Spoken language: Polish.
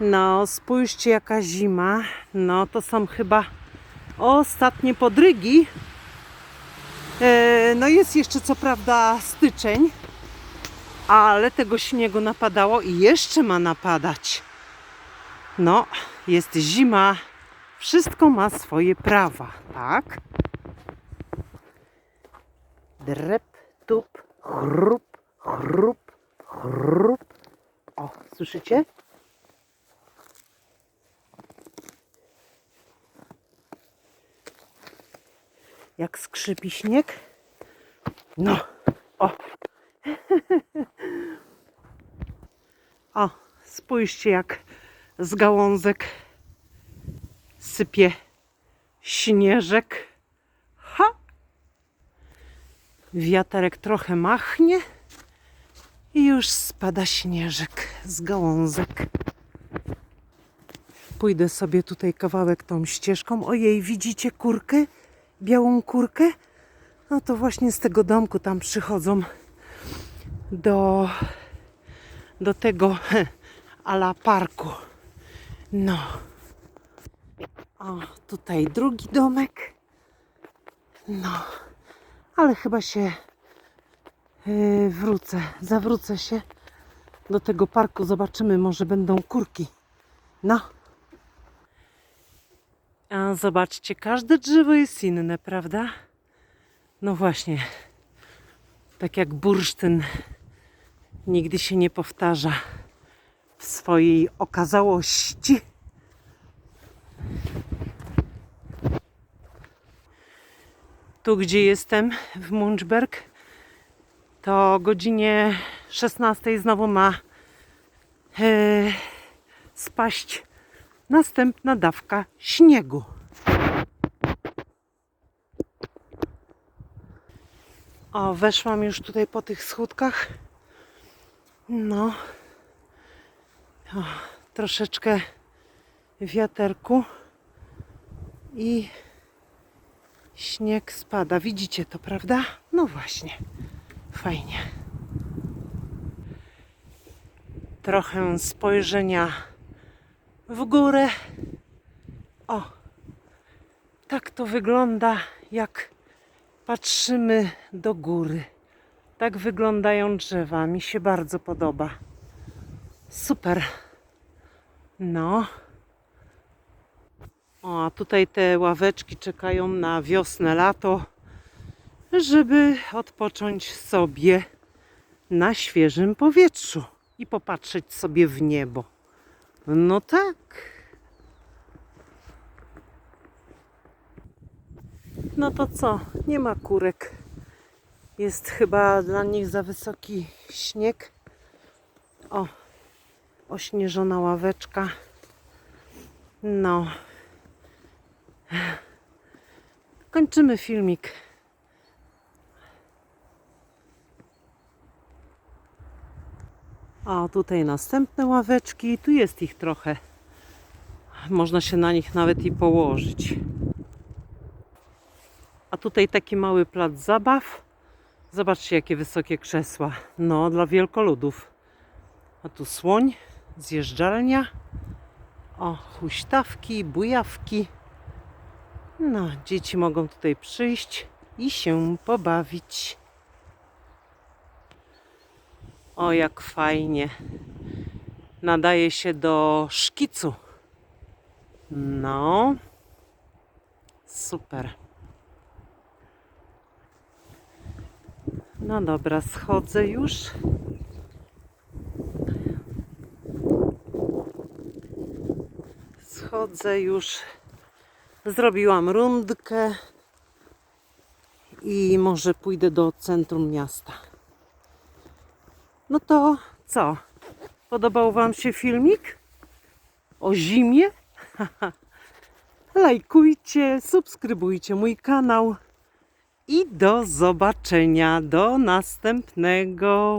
No, spójrzcie jaka zima. No, to są chyba ostatnie podrygi. E, no jest jeszcze co prawda styczeń, ale tego śniegu napadało i jeszcze ma napadać. No, jest zima. Wszystko ma swoje prawa, tak? Drep, tup, chrup, chrup, chrup. O, słyszycie? Jak skrzypi śnieg? No, o. O, spójrzcie jak z gałązek sypie śnieżek. Ha! Wiaterek trochę machnie i już spada śnieżek z gałązek. Pójdę sobie tutaj kawałek tą ścieżką. Ojej, widzicie kurkę? Białą kurkę? No to właśnie z tego domku tam przychodzą do, do tego ala parku. No. O, tutaj drugi domek. No. Ale chyba się yy, wrócę, zawrócę się do tego parku. Zobaczymy, może będą kurki. No. A zobaczcie, każde drzewo jest inne, prawda? No właśnie. Tak jak bursztyn nigdy się nie powtarza w swojej okazałości. Tu, gdzie jestem, w Munchberg, to o godzinie 16 znowu ma e, spaść następna dawka śniegu. O, weszłam już tutaj po tych schódkach. No. O, troszeczkę wiaterku i śnieg spada. Widzicie to, prawda? No właśnie. Fajnie. Trochę spojrzenia w górę. O, tak to wygląda, jak patrzymy do góry. Tak wyglądają drzewa. Mi się bardzo podoba. Super. No. O, a tutaj te ławeczki czekają na wiosnę, lato, żeby odpocząć sobie na świeżym powietrzu i popatrzeć sobie w niebo. No tak. No to co? Nie ma kurek. Jest chyba dla nich za wysoki śnieg. O, ośnieżona ławeczka. No. Kończymy filmik. A tutaj następne ławeczki. Tu jest ich trochę. Można się na nich nawet i położyć. A tutaj taki mały plac zabaw. Zobaczcie, jakie wysokie krzesła. No, dla wielkoludów. A tu słoń, zjeżdżalnia. O, huśtawki, bujawki. No, dzieci mogą tutaj przyjść i się pobawić. O, jak fajnie. Nadaje się do szkicu. No. Super. No dobra, schodzę już. Schodzę już. Zrobiłam rundkę i może pójdę do centrum miasta. No to co? Podobał Wam się filmik o zimie? Lajkujcie, subskrybujcie mój kanał i do zobaczenia, do następnego.